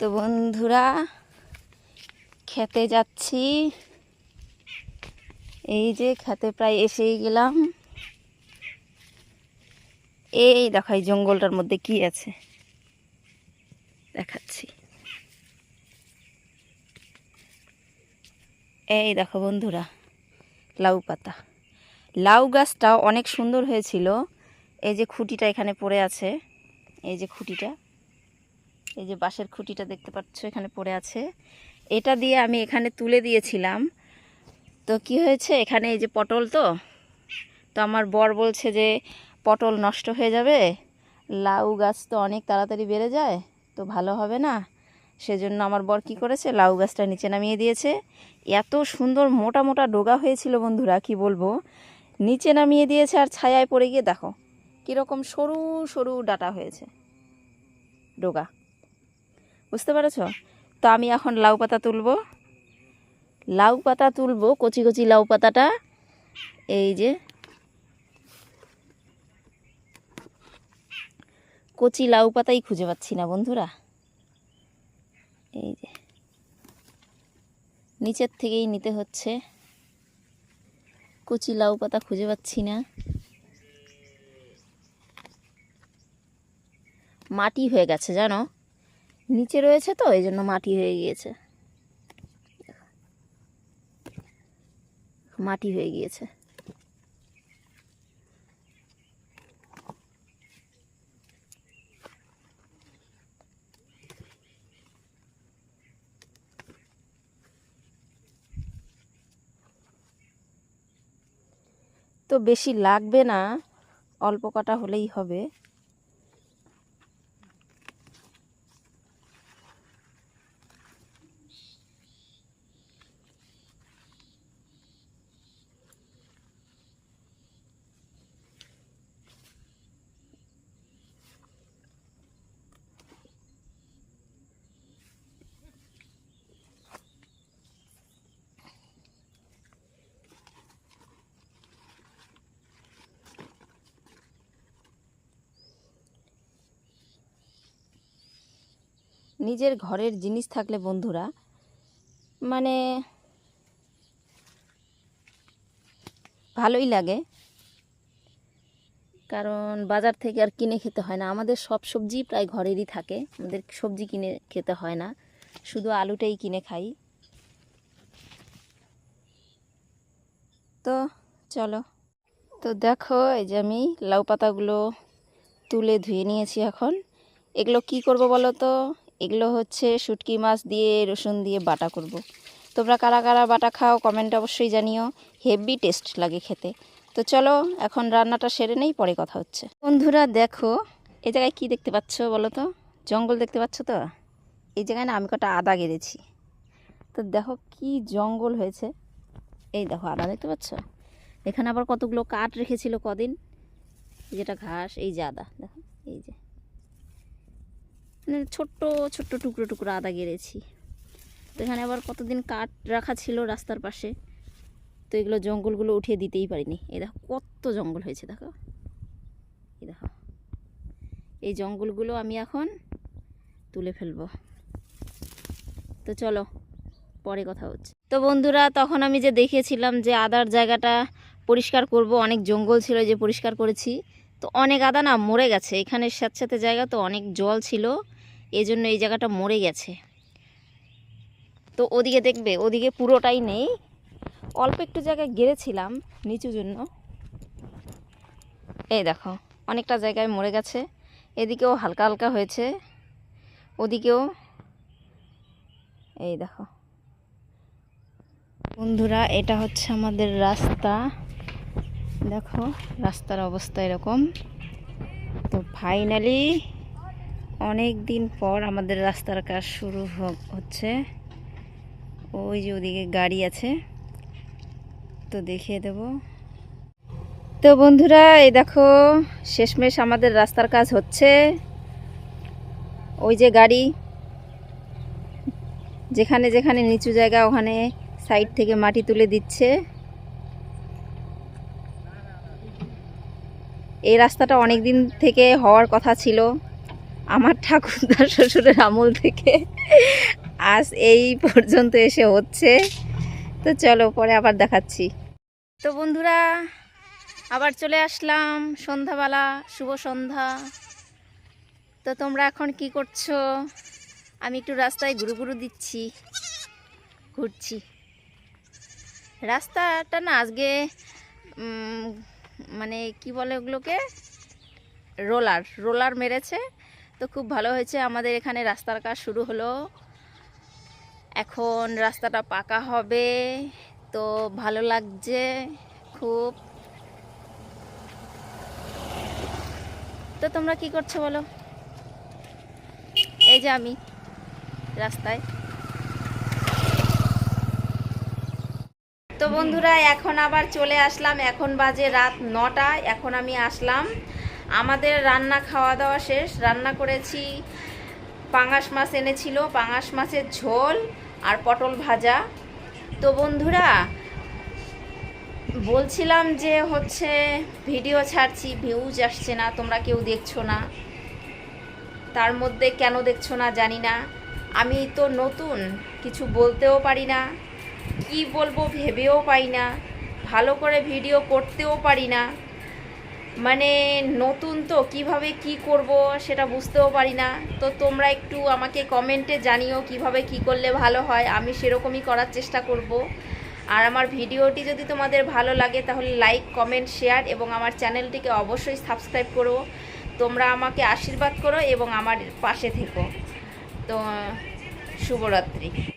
তো বন্ধুরা, খেতে যাচ্ছি। এই যে খেতে প্রায় এসেই গেলাম। এই দেখো, এই জঙ্গলটার মধ্যে কি আছে? দেখাচ্ছি। এই দেখো বন্ধুরা, লাউ পাতা। লাউ গাছটা অনেক সুন্দর হয়েছিল। এই যে খুঁটিটা এখানে পড়ে আছে। এই যে খুঁটিটা। এই যে বাঁশের খুঁটিটা দেখতে পাচ্ছ, এখানে পড়ে আছে। এটা দিয়ে আমি এখানে তুলে দিয়েছিলাম। তো কি হয়েছে? এখানে এই যে পটল তো? তো আমার বর বলছে যে, পটল নষ্ট হয়ে যাবে, লাউ গাছ তো অনেক তাড়াতাড়ি বেড়ে যায়, তো ভালো হবে না। সেজন্য আমার বর কি করেছে? লাউ গাছটা নিচে নামিয়ে দিয়েছে। এত সুন্দর মোটা মোটা ডোগা হয়েছিল বন্ধুরা, কি বলব? নিচে নামিয়ে দিয়েছে আর ছায়ায় পড়ে গিয়ে দেখো, কীরকম সরু সরু ডাটা হয়েছে ডোগা। বুঝতে পেরেছ? তো আমি এখন লাউ পাতা তুলবো। লাউ পাতা তুলবো, কচি কচি লাউ পাতাটা। এই যে। কচি লাউ পাতাই খুঁজে পাচ্ছি না বন্ধুরা। এই যে। নিচের থেকেই নিতে হচ্ছে। কচি লাউ পাতা খুঁজে পাচ্ছি না। মাটি হয়ে গেছে, জানো? নিচে রয়েছে তো, এই জন্য মাটি হয়ে গিয়েছে। মাটি হয়ে গিয়েছে। তো বেশি লাগবে না, অল্প কটা হলেই হবে। নিজের ঘরের জিনিস থাকলে বন্ধুরা মানে ভালোই লাগে। কারণ বাজার থেকে আর কিনে খেতে হয় না। আমাদের সব সবজি প্রায় ঘরেরই থাকে। আমাদের সবজি কিনে খেতে হয় না। শুধু আলুটাই কিনে খাই। তো চলো। তো দেখো, এই যে আমি লাউ পাতাগুলো তুলে ধুয়ে নিয়েছি এখন। এগুলো কি করব বলো তো? এগুলো হচ্ছে শুটকি মাছ দিয়ে, রসুন দিয়ে বাটা করব। তোমরা কারা কারা বাটা খাও কমেন্ট অবশ্যই জানিও। হেভি টেস্ট লাগে খেতে। তো চলো, এখন রান্নাটা সেরে নেই, পরে কথা হচ্ছে। বন্ধুরা দেখো এই জায়গায় কি দেখতে পাচ্ছ বলো তো? জঙ্গল দেখতে পাচ্ছ তো? এই জায়গায় না আমি কটা আদা গেড়েছি তো দেখো কি জঙ্গল হয়েছে। এই দেখো আদা দেখতে পাচ্ছ? এখানে আবার কতগুলো কাঠ রেখেছিল কদিন? যেটা ঘাস, এই যে আদা, দেখো। মানে ছোট্ট ছোট্ট টুকরো টুকরো আদা গেড়েছি। তো এখানে আবার কতদিন কাঠ রাখা ছিল রাস্তার পাশে, তো এগুলো জঙ্গলগুলো উঠিয়ে দিতেই পারিনি। এই দেখো, কত জঙ্গল হয়েছে, দেখো। এই দেখো, এই জঙ্গলগুলো আমি এখন তুলে ফেলব। তো চলো, পরে কথা হচ্ছে। তো বন্ধুরা, তখন আমি যে দেখিয়েছিলাম যে আদার জায়গাটা পরিষ্কার করব, অনেক জঙ্গল ছিল যে পরিষ্কার করেছি, তো অনেক আদা না মরে গেছে। এখানে স্যাঁতস্যাঁতে জায়গা তো অনেক জল ছিল। এই জন্য এই জায়গাটা মরে গেছে। তো ওদিকে দেখবে, ওদিকে পুরোটাই নেই। অল্প একটু জায়গায় গেড়েছিলাম নিচু জন্য। এই দেখো, অনেকটা জায়গায় মরে গেছে। এদিকেও হালকা হালকা হয়েছে। ওদিকেও এই দেখো। বন্ধুরা, এটা হচ্ছে আমাদের রাস্তা। দেখো, রাস্তার অবস্থা এরকম। তো ফাইনালি অনেক দিন পর আমাদের রাস্তার কাজ শুরু হচ্ছে। ওই যে ওদিকে গাড়ি আছে, তো দেখিয়ে দেব। তো বন্ধুরা, এই দেখো, শেষমেশ আমাদের রাস্তার কাজ হচ্ছে। ওই যে গাড়ি, যেখানে যেখানে নিচু জায়গা, ওখানে সাইড থেকে মাটি তুলে দিচ্ছে। এই রাস্তাটা অনেক দিন থেকে হওয়ার কথা ছিল। আমার ঠাকুরদা শ্বশুরের আমল থেকে আজ এই পর্যন্ত এসে হচ্ছে। তো চলো, পরে আবার দেখাচ্ছি। তো বন্ধুরা, আবার চলে আসলাম। সন্ধ্যাবেলা, শুভ সন্ধ্যা। তো তোমরা এখন কি করছ? আমি একটু রাস্তায় ঘুরু ঘুরু দিচ্ছি, ঘুরছি। রাস্তাটা না আজকে মানে কি বলে ওগুলোকে? রোলার রোলার মেরেছে। তো খুব ভালো হয়েছে। আমাদের এখানে রাস্তার কাজ শুরু হলো। এখন রাস্তাটা পাকা হবে। তো ভালো লাগছে খুব। তো তোমরা কি করছ বলো? এই যে আমি রাস্তায়। তো বন্ধুরা, এখন আবার চলে আসলাম। এখন বাজে রাত নটা। এখন আমি আসলাম আমাদের রান্না খাওয়া দাওয়া শেষ। রান্না করেছি, পাঙাশ মাছ এনেছিল, পাঙাশ মাছের ঝোল আর পটল ভাজা। তো বন্ধুরা, বলছিলাম যে হচ্ছে ভিডিও ছাড়ছি ভিউজ আসছে না, তোমরা কেউ দেখছ না। তার মধ্যে কেন দেখছ না জানি না। আমি তো নতুন, কিছু বলতেও পারি না, কি বলব ভেবেও পাই না, ভালো করে ভিডিও করতেও পারি না। মানে নতুন তো, কীভাবে কি করব সেটা বুঝতেও পারি না। তো তোমরা একটু আমাকে কমেন্টে জানিও কীভাবে কি করলে ভালো হয়, আমি সেরকমই করার চেষ্টা করব। আর আমার ভিডিওটি যদি তোমাদের ভালো লাগে তাহলে লাইক কমেন্ট শেয়ার এবং আমার চ্যানেলটিকে অবশ্যই সাবস্ক্রাইব করো। তোমরা আমাকে আশীর্বাদ করো এবং আমার পাশে থেকো। তো, শুভরাত্রি।